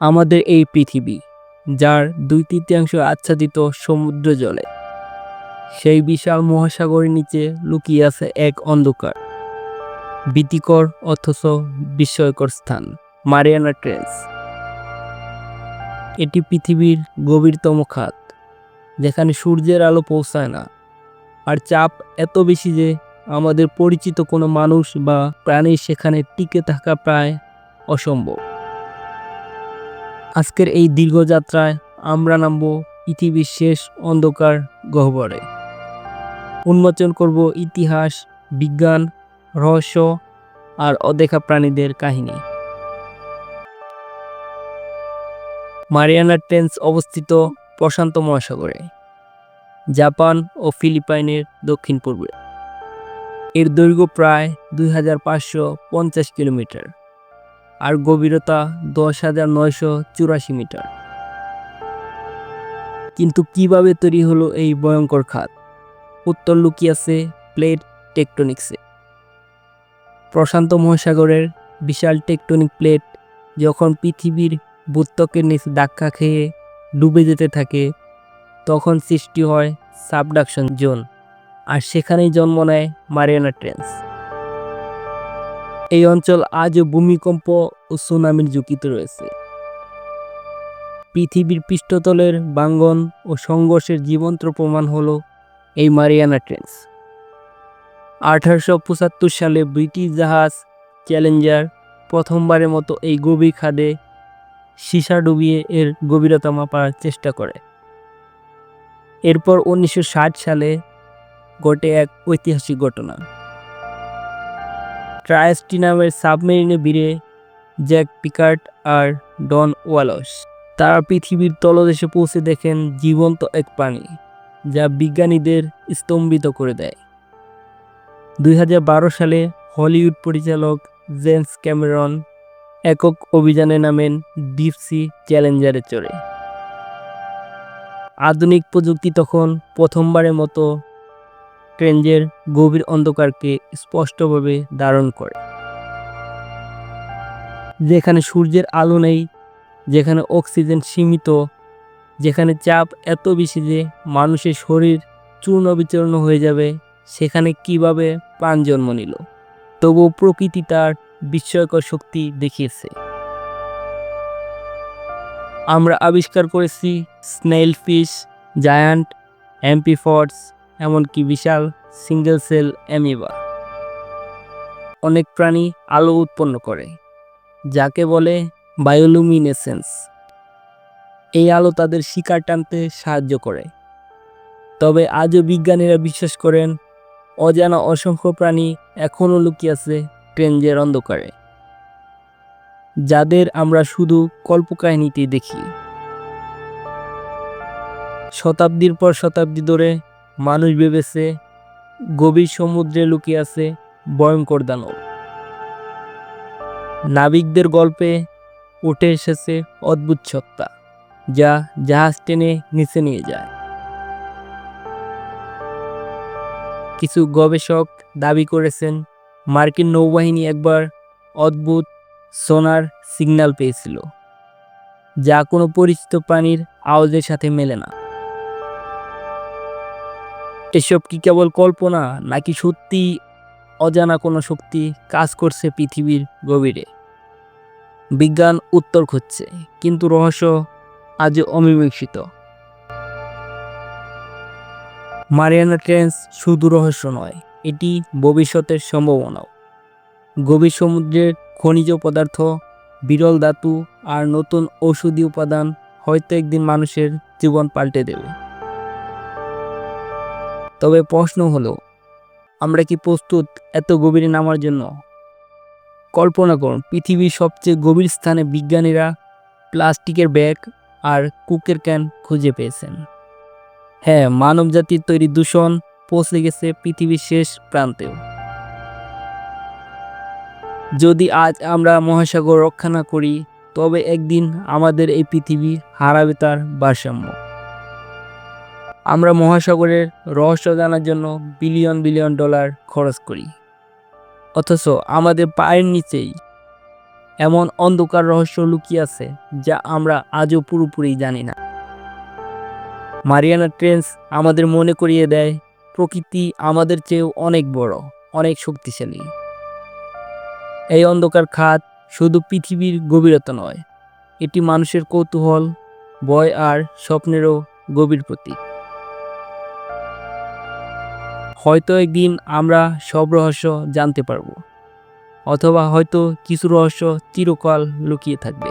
আমাদের এই পৃথিবী, যার দুই তৃতীয়াংশ আচ্ছাদিত সমুদ্র জলে। সেই বিশাল মহাসাগরের নিচে লুকিয়ে আছে এক অন্ধকার, ভীতিকর অথচ বিস্ময়কর স্থান, মারিয়ানা ট্রেন্স। এটি পৃথিবীর গভীরতম খাত, যেখানে সূর্যের আলো পৌঁছায় না, আর চাপ এত বেশি যে আমাদের পরিচিত কোনো মানুষ বা প্রাণী সেখানে টিকে থাকা প্রায় অসম্ভব। আজকের এই দীর্ঘ যাত্রায় আমরা নামব পৃথিবীর শেষ অন্ধকার গহ্বরে। উন্মোচন করব ইতিহাস, বিজ্ঞান, রহস্য আর অদেখা প্রাণীদের কাহিনী। মারিয়ানা ট্রেন্স অবস্থিত প্রশান্ত মহাসাগরে, জাপান ও ফিলিপাইনের দক্ষিণ পূর্বে। এর দৈর্ঘ্য প্রায় দুই হাজার পাঁচশো পঞ্চাশ কিলোমিটার আর গভীরতা দশ হাজার নয়শো চুরাশি মিটার। কিন্তু কীভাবে তৈরি হলো এই ভয়ঙ্কর খাত? উত্তর লুকিয়ে আছে প্লেট টেকটনিক্সে। প্রশান্ত মহাসাগরের বিশাল টেকটনিক প্লেট যখন পৃথিবীর ভূত্বকের নিচে ধাক্কা খেয়ে ডুবে যেতে থাকে, তখন সৃষ্টি হয় সাবডাকশন জোন। আর সেখানেই জন্ম নেয় মারিয়ানা ট্রেন্স। এই অঞ্চল আজও ভূমিকম্প ও সুনামির ঝুঁকিতে রয়েছে। পৃথিবীর পৃষ্ঠতলের বাঙ্গন ও সংঘর্ষের জীবন্ত প্রমাণ হলো এই মারিয়ানা ট্রেন্স। আঠারোশো পঁচাত্তর সালে ব্রিটিশ জাহাজ চ্যালেঞ্জার প্রথমবারের মতো এই গভীর খাদে সীসা ডুবিয়ে এর গভীরতা মাপার চেষ্টা করে। এরপর উনিশশো ষাট সালে ঘটে এক ঐতিহাসিক ঘটনা। ট্রায়াস্টি নামের সাবমেরিনে ভিড়ে জ্যাক পিকার্ট আর ডন ওয়ালস, তারা পৃথিবীর তলদেশে পৌঁছে দেখেন জীবন্ত এক প্রাণী, যা বিজ্ঞানীদের স্তম্ভিত করে দেয়। দুই হাজার বারো সালে হলিউড পরিচালক জেমস ক্যামেরন একক অভিযানে নামেন ডিপসি চ্যালেঞ্জারে চড়ে। আধুনিক প্রযুক্তি তখন প্রথমবারের মতো ট্রেঞ্জের গভীর অন্ধকারকে স্পষ্টভাবে ধারণ করে। যেখানে সূর্যের আলো নেই, যেখানে অক্সিজেন সীমিত, যেখানে চাপ এত বেশি যে মানুষের শরীর চূর্ণ বিচূর্ণ হয়ে যাবে, সেখানে কীভাবে প্রাণ জন্ম নিল? তবুও প্রকৃতি তার বিস্ময়কর শক্তি দেখিয়েছে। আমরা আবিষ্কার করেছি স্নেল ফিশ, জায়ান্ট অ্যাম্পিফর্ডস এমনকি বিশাল সিঙ্গেল সেল অ্যামিবা অনেক প্রাণী আলো উৎপন্ন করে, যাকে বলে বায়োলুমিনেসেন্স এই আলো তাদের শিকার টানতে সাহায্য করে। তবে আজও বিজ্ঞানীরা বিশ্বাস করেন, অজানা অসংখ্য প্রাণী এখনও লুকিয়ে আছে ট্রেঞ্জের অন্ধকারে। যাদের আমরা শুধু কল্পকাহিনীতেই দেখি। শতাব্দীর পর শতাব্দী ধরে মানুষ ভেবেছে, গভীর সমুদ্রে লুকিয়ে আছে ভয়ঙ্কর দানব। নাবিকদের গল্পে উঠে এসেছে অদ্ভুত সত্তা, যা জাহাজ টেনে নিচে নিয়ে যায়। কিছু গবেষক দাবি করেছেন, মার্কিন নৌবাহিনী একবার অদ্ভুত সোনার সিগন্যাল পেয়েছিল, যা কোনো পরিচিত প্রাণীর আওয়াজের সাথে মেলে না। এসব কি কেবল কল্পনা নাকি সত্যি অজানা কোনো শক্তি কাজ করছে পৃথিবীর গভীরে? বিজ্ঞান উত্তর খুঁজছে, কিন্তু রহস্য আজও অমীমাংসিত। মারিয়ানা ট্রেন্স শুধু রহস্য নয়, এটি ভবিষ্যতের সম্ভাবনাও। গভীর সমুদ্রের খনিজ পদার্থ, বিরল ধাতু আর নতুন ঔষধি উপাদান হয়তো একদিন মানুষের জীবন পাল্টে দেবে। তবে প্রশ্ন হলো, আমরা কি প্রস্তুত এত গভীরে নামার জন্য? কল্পনা করুন, পৃথিবীর সবচেয়ে গভীর স্থানে বিজ্ঞানীরা প্লাস্টিকের ব্যাগ আর কুকের ক্যান খুঁজে পেয়েছেন। হ্যাঁ মানবজাতির তৈরি দূষণ পৌঁছে গেছে পৃথিবীর শেষ প্রান্তেও। যদি আজ আমরা মহাসাগর রক্ষা না করি, তবে একদিন আমাদের এই পৃথিবী হারাবে তার ভারসাম্য। আমরা মহাসাগরের রহস্য জানার জন্য বিলিয়ন বিলিয়ন ডলার খরচ করি। অথচ আমাদের পায়ের নিচেই এমন অন্ধকার রহস্য লুকিয়ে আছে যা আমরা আজও পুরোপুরি জানি না। মারিয়ানা ট্রেন্স আমাদের মনে করিয়ে দেয়, প্রকৃতি আমাদের চেয়েও অনেক বড়, অনেক শক্তিশালী। এই অন্ধকার খাত শুধু পৃথিবীর গভীরতা নয়, এটি মানুষের কৌতূহল, ভয় আর স্বপ্নেরও গভীর প্রতীক। হয়তো একদিন আমরা সব রহস্য জানতে পারব, অথবা হয়তো কিছু রহস্য চিরকাল লুকিয়ে থাকবে।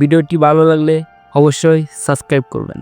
ভিডিওটি ভালো লাগলে অবশ্যই সাবস্ক্রাইব করবেন।